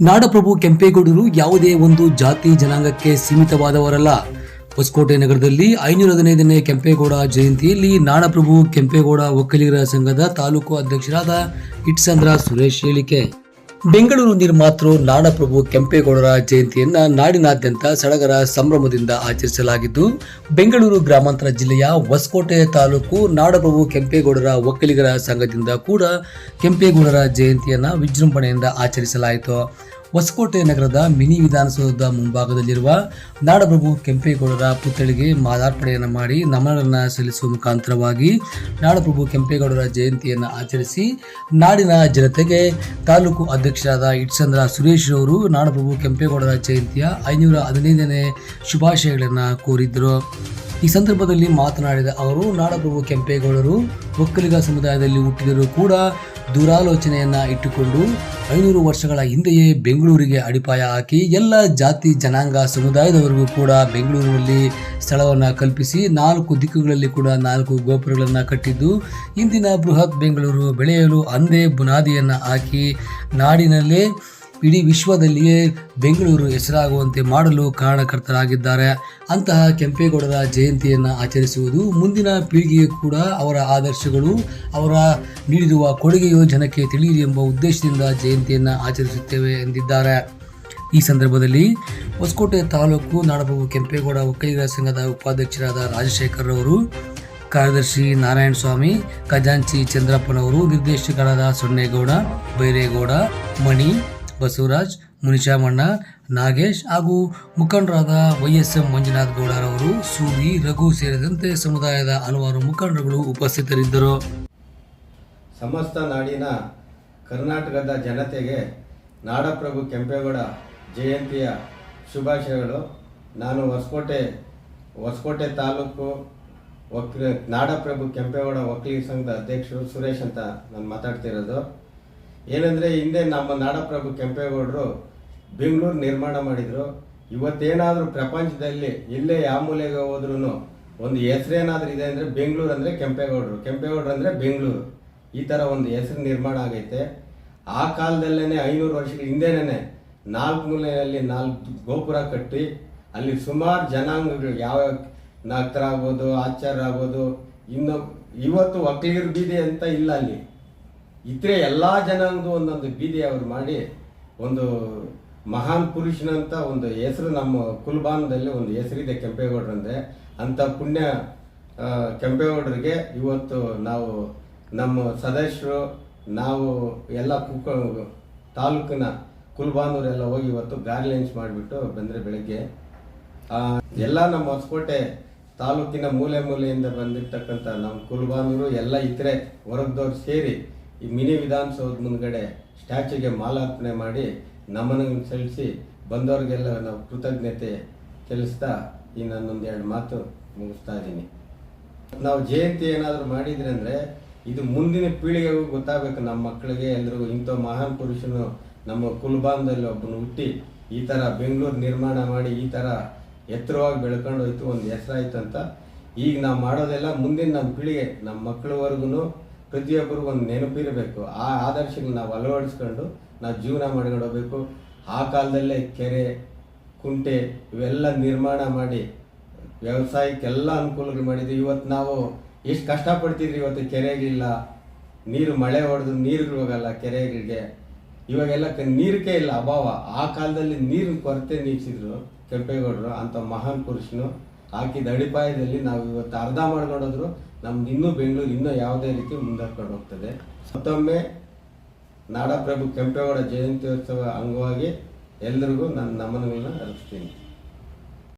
ನಾಡಪ್ರಭು ಕೆಂಪೇಗೌಡರು ಯಾವುದೇ ಒಂದು ಜಾತಿ ಜನಾಂಗಕ್ಕೆ ಸೀಮಿತವಾದವರಲ್ಲ. ಹೊಸಕೋಟೆ ನಗರದಲ್ಲಿ ಐನೂರ ಹದಿನೈದನೇ ಕೆಂಪೇಗೌಡ ಜಯಂತಿಯಲ್ಲಿ ನಾಡಪ್ರಭು ಕೆಂಪೇಗೌಡ ಒಕ್ಕಲಿಗರ ಸಂಘದ ತಾಲೂಕು ಅಧ್ಯಕ್ಷರಾದ ಇಟ್ಸಂದ್ರ ಸುರೇಶ್ ಹೇಳಿಕೆ. ಬೆಂಗಳೂರು ನಿರ್ಮಾತೃ ನಾಡಪ್ರಭು ಕೆಂಪೇಗೌಡರ ಜಯಂತಿಯನ್ನ ನಾಡಿನಾದ್ಯಂತ ಸಡಗರ ಸಂಭ್ರಮದಿಂದ ಆಚರಿಸಲಾಗಿದ್ದು, ಬೆಂಗಳೂರು ಗ್ರಾಮಾಂತರ ಜಿಲ್ಲೆಯ ಹೊಸಕೋಟೆ ತಾಲೂಕು ನಾಡಪ್ರಭು ಕೆಂಪೇಗೌಡರ ಒಕ್ಕಲಿಗರ ಸಂಘದಿಂದ ಕೂಡ ಕೆಂಪೇಗೌಡರ ಜಯಂತಿಯನ್ನ ವಿಜೃಂಭಣೆಯಿಂದ ಆಚರಿಸಲಾಯಿತು. ಹೊಸಕೋಟೆ ನಗರದ ಮಿನಿ ವಿಧಾನಸೌಧದ ಮುಂಭಾಗದಲ್ಲಿರುವ ನಾಡಪ್ರಭು ಕೆಂಪೇಗೌಡರ ಪುತ್ಥಳಿಗೆ ಮಾಲಾರ್ಪಣೆಯನ್ನು ಮಾಡಿ ನಮನಗಳನ್ನು ಸಲ್ಲಿಸುವ ಮುಖಾಂತರವಾಗಿ ನಾಡಪ್ರಭು ಕೆಂಪೇಗೌಡರ ಜಯಂತಿಯನ್ನು ಆಚರಿಸಿ ನಾಡಿನ ಜನತೆಗೆ ತಾಲೂಕು ಅಧ್ಯಕ್ಷರಾದ ಇಟ್ಸಂದ್ರ ಸುರೇಶ್ ಅವರು ನಾಡಪ್ರಭು ಕೆಂಪೇಗೌಡರ ಜಯಂತಿಯ ಐನೂರ ಹದಿನೈದನೇ ಶುಭಾಶಯಗಳನ್ನು ಕೋರಿದ್ದರು. ಈ ಸಂದರ್ಭದಲ್ಲಿ ಮಾತನಾಡಿದ ಅವರು, ನಾಡಪ್ರಭು ಕೆಂಪೇಗೌಡರು ಒಕ್ಕಲಿಗ ಸಮುದಾಯದಲ್ಲಿ ಹುಟ್ಟಿದರೂ ಕೂಡ ದುರಾಲೋಚನೆಯನ್ನ ಇಟ್ಟುಕೊಂಡು ಐನೂರು ವರ್ಷಗಳ ಹಿಂದೆಯೇ ಬೆಂಗಳೂರಿಗೆ ಅಡಿಪಾಯ ಹಾಕಿ ಎಲ್ಲ ಜಾತಿ ಜನಾಂಗ ಸಮುದಾಯದವರಿಗೂ ಕೂಡ ಬೆಂಗಳೂರಿನಲ್ಲಿ ಸ್ಥಳವನ್ನು ಕಲ್ಪಿಸಿ ನಾಲ್ಕು ದಿಕ್ಕುಗಳಲ್ಲಿ ಕೂಡ ನಾಲ್ಕು ಗೋಪುರಗಳನ್ನು ಕಟ್ಟಿದ್ದು, ಇಂದಿನ ಬೃಹತ್ ಬೆಂಗಳೂರು ಬೆಳೆಯಲು ಅಂದೇ ಬುನಾದಿಯನ್ನು ಹಾಕಿ ನಾಡಿನಲ್ಲೇ ಇಡೀ ವಿಶ್ವದಲ್ಲಿಯೇ ಬೆಂಗಳೂರು ಹೆಸರಾಗುವಂತೆ ಮಾಡಲು ಕಾರಣಕರ್ತರಾಗಿದ್ದಾರೆ. ಅಂತಹ ಕೆಂಪೇಗೌಡರ ಜಯಂತಿಯನ್ನು ಆಚರಿಸುವುದು ಮುಂದಿನ ಪೀಳಿಗೆಯೂ ಕೂಡ ಅವರ ಆದರ್ಶಗಳು, ಅವರ ನೀಡಿರುವ ಕೊಡುಗೆಯು ಜನಕ್ಕೆ ತಿಳಿಯಿರಿ ಎಂಬ ಉದ್ದೇಶದಿಂದ ಜಯಂತಿಯನ್ನು ಆಚರಿಸುತ್ತೇವೆ ಎಂದಿದ್ದಾರೆ. ಈ ಸಂದರ್ಭದಲ್ಲಿ ಹೊಸಕೋಟೆ ತಾಲೂಕು ನಾಡಪ್ರಭು ಕೆಂಪೇಗೌಡ ಒಕ್ಕಲಿಗರ ಸಂಘದ ಉಪಾಧ್ಯಕ್ಷರಾದ ರಾಜಶೇಖರ್ ಅವರು ಕಾರ್ಯದರ್ಶಿ ನಾರಾಯಣ ಸ್ವಾಮಿ, ಖಜಾಂಚಿ ಚಂದ್ರಪ್ಪನವರು, ನಿರ್ದೇಶಕರಾದ ಸೊನ್ನೇಗೌಡ, ಬೈರೇಗೌಡ, ಮಣಿ ಬಸವರಾಜ್, ಮುನಿಶಾಮಣ್ಣ, ನಾಗೇಶ್ ಹಾಗೂ ಮುಖಂಡರಾದ ವೈಎಸ್ಎಂ ಮಂಜುನಾಥ್ ಗೌಡರವರು ಸೂರಿ, ರಘು ಸೇರಿದಂತೆ ಸಮುದಾಯದ ಹಲವಾರು ಮುಖಂಡರುಗಳು ಉಪಸ್ಥಿತರಿದ್ದರು. ಸಮಸ್ತ ನಾಡಿನ ಕರ್ನಾಟಕದ ಜನತೆಗೆ ನಾಡಪ್ರಭು ಕೆಂಪೇಗೌಡ ಜಯಂತಿಯ ಶುಭಾಶಯಗಳು. ನಾನು ಹೊಸಕೋಟೆ ಹೊಸಕೋಟೆ ತಾಲೂಕು ನಾಡಪ್ರಭು ಕೆಂಪೇಗೌಡ ವಕೀಲ ಸಂಘದ ಅಧ್ಯಕ್ಷರು ಸುರೇಶ್ ಅಂತ ನಾನು ಮಾತಾಡ್ತಿರೋದು. ಏನಂದರೆ ಹಿಂದೆ ನಮ್ಮ ನಾಡಪ್ರಭು ಕೆಂಪೇಗೌಡರು ಬೆಂಗಳೂರು ನಿರ್ಮಾಣ ಮಾಡಿದರು. ಇವತ್ತೇನಾದರೂ ಪ್ರಪಂಚದಲ್ಲಿ ಎಲ್ಲೇ ಯಾವ ಮೂಲೆಗೆ ಹೋದ್ರೂ ಒಂದು ಹೆಸರೇನಾದರೂ ಇದೆ ಅಂದರೆ ಬೆಂಗಳೂರು ಅಂದರೆ ಕೆಂಪೇಗೌಡರು ಕೆಂಪೇಗೌಡರು ಅಂದರೆ ಬೆಂಗಳೂರು. ಈ ಥರ ಒಂದು ಹೆಸರು ನಿರ್ಮಾಣ ಆಗೈತೆ. ಆ ಕಾಲದಲ್ಲೇ ಐನೂರು ವರ್ಷಗಳ ಹಿಂದೆನೇ ನಾಲ್ಕು ಮೂಲೆಯಲ್ಲಿ ನಾಲ್ಕು ಗೋಪುರ ಕಟ್ಟಿ ಅಲ್ಲಿ ಸುಮಾರು ಜನಾಂಗಗಳು ಯಾವ ನಾಗ್ತರಾಗ್ಬೋದು ಆಚಾರ್ಯ ಆಗ್ಬೋದು ಇನ್ನು ಇವತ್ತು ಒಕ್ಕಲಿಗರ ಬೀದಿ ಅಂತ ಇಲ್ಲ ಅಲ್ಲಿ. ಇತರೆ ಎಲ್ಲ ಜನಾಂಗದ ಒಂದೊಂದು ಬೀದಿ ಅವ್ರು ಮಾಡಿ ಒಂದು ಮಹಾನ್ ಪುರುಷನಂತ ಒಂದು ಹೆಸರು ನಮ್ಮ ಕುಲ್ಬಾನದಲ್ಲಿ ಒಂದು ಹೆಸರಿದೆ ಕೆಂಪೇಗೌಡರಂದ್ರೆ ಅಂತ ಪುಣ್ಯ ಕೆಂಪೇಗೌಡರಿಗೆ ಇವತ್ತು ನಾವು ನಮ್ಮ ಸದಸ್ಯರು, ನಾವು ಎಲ್ಲ ಕುಕ್ಕ ತಾಲೂಕಿನ ಕುಲ್ಬಾನವರೆಲ್ಲ ಹೋಗಿ ಇವತ್ತು ಗಾರ್ಲೆನ್ಸ್ ಮಾಡಿಬಿಟ್ಟು ಬಂದರೆ ಬೆಳಗ್ಗೆ. ಎಲ್ಲ ನಮ್ಮ ಹೊಸಕೋಟೆ ತಾಲೂಕಿನ ಮೂಲೆ ಮೂಲೆಯಿಂದ ಬಂದಿರ್ತಕ್ಕಂಥ ನಮ್ಮ ಕುಲ್ಬಾನೂರು ಎಲ್ಲ ಇತರೆ ಹೊರಗ್ದವ್ರು ಸೇರಿ ಈ ಮಿನಿ ವಿಧಾನಸೌಧ ಮುಂದ್ಗಡೆ ಸ್ಟ್ಯಾಚ್ಯೂಗೆ ಮಾಲಾರ್ಪಣೆ ಮಾಡಿ ನಮನ ಸಲ್ಲಿಸಿ ಬಂದವ್ರಿಗೆಲ್ಲ ನಾವು ಕೃತಜ್ಞತೆ ತಿಳಿಸ್ತಾ ಈ ನನ್ನೊಂದು ಎರಡು ಮಾತು ಮುಗಿಸ್ತಾ ಇದ್ದೀನಿ. ನಾವು ಜಯಂತಿ ಏನಾದರೂ ಮಾಡಿದ್ರೆ ಅಂದರೆ ಇದು ಮುಂದಿನ ಪೀಳಿಗೆಗೂ ಗೊತ್ತಾಗಬೇಕು. ನಮ್ಮ ಮಕ್ಕಳಿಗೆ ಎಲ್ರಿಗೂ ಇಂಥ ಮಹಾನ್ ಪುರುಷನು ನಮ್ಮ ಕುಲ್ಬಾಂಧದಲ್ಲಿ ಒಬ್ಬನು ಹುಟ್ಟಿ ಈ ಥರ ಬೆಂಗಳೂರು ನಿರ್ಮಾಣ ಮಾಡಿ ಈ ಥರ ಎತ್ತರವಾಗಿ ಬೆಳ್ಕೊಂಡು ಹೋಯ್ತು ಒಂದು ಹೆಸರಾಯ್ತು ಅಂತ. ಈಗ ನಾವು ಮಾಡೋದೆಲ್ಲ ಮುಂದಿನ ನಮ್ಮ ಪೀಳಿಗೆ, ನಮ್ಮ ಮಕ್ಕಳವರೆಗೂ ಪ್ರತಿಯೊಬ್ಬರಿಗೂ ಒಂದು ನೆನಪಿರಬೇಕು ಆ ಆದರ್ಶಗಳನ್ನ ನಾವು ಅಳವಡಿಸ್ಕೊಂಡು ನಾವು ಜೀವನ ಮಾಡ್ಕೊಂಡು ಆ ಕಾಲದಲ್ಲೇ ಕೆರೆ, ಕುಂಟೆ ಇವೆಲ್ಲ ನಿರ್ಮಾಣ ಮಾಡಿ, ವ್ಯವಸಾಯಕ್ಕೆಲ್ಲ ಅನುಕೂಲಗಳು ಮಾಡಿದ್ವಿ. ಇವತ್ತು ನಾವು ಎಷ್ಟು ಕಷ್ಟಪಡ್ತಿದ್ರಿ ಇವತ್ತು ಕೆರೆಗಳಿಲ್ಲ ನೀರು ಮಳೆ ಹೊಡೆದು ನೀರು ಹೋಗಲ್ಲ ಕೆರೆಗಳಿಗೆ. ಇವಾಗೆಲ್ಲ ನೀರಿಕೆ ಇಲ್ಲ ಅಭಾವ. ಆ ಕಾಲದಲ್ಲಿ ನೀರಿನ ಕೊರತೆ ನೀಗಿಸಿದ್ರು ಕೆಂಪೇಗೌಡರು ಅಂತ ಮಹಾನ್ ಪುರುಷನು. ಹಾಕಿದ ಅಡಿಪಾಯದಲ್ಲಿ ನಾವು ಇವತ್ತು ಅರ್ಧ ಮಾಡ್ಕೊಂಡೋದ್ರು ನಮ್ಗೆ ಇನ್ನೂ ಬೆಂಗಳೂರು ಇನ್ನೂ ಯಾವುದೇ ರೀತಿ ಮುಂದರ್ಕೊಂಡು ಹೋಗ್ತದೆ. ಮತ್ತೊಮ್ಮೆ ನಾಡಪ್ರಭು ಕೆಂಪೇಗೌಡ ಜಯಂತ್ಯೋತ್ಸವ ಅಂಗವಾಗಿ ಎಲ್ರಿಗೂ ನನ್ನ ನಮನಗಳನ್ನ ಅರ್ಪಿಸ್ತೀನಿ.